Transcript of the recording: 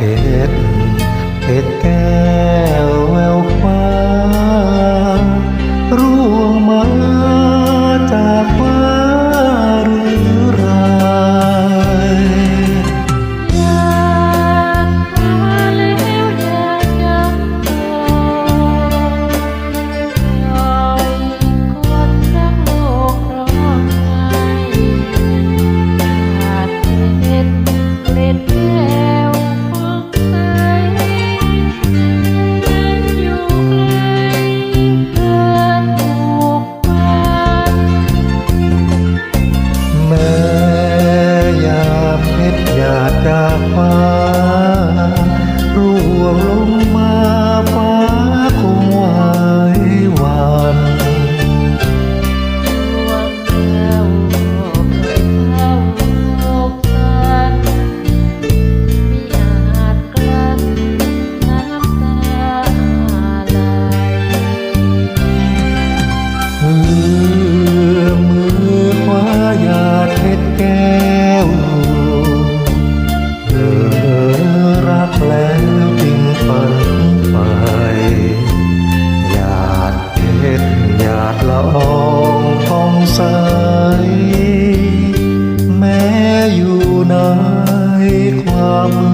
head ดละอองฟองใส แม้อยู่ในความ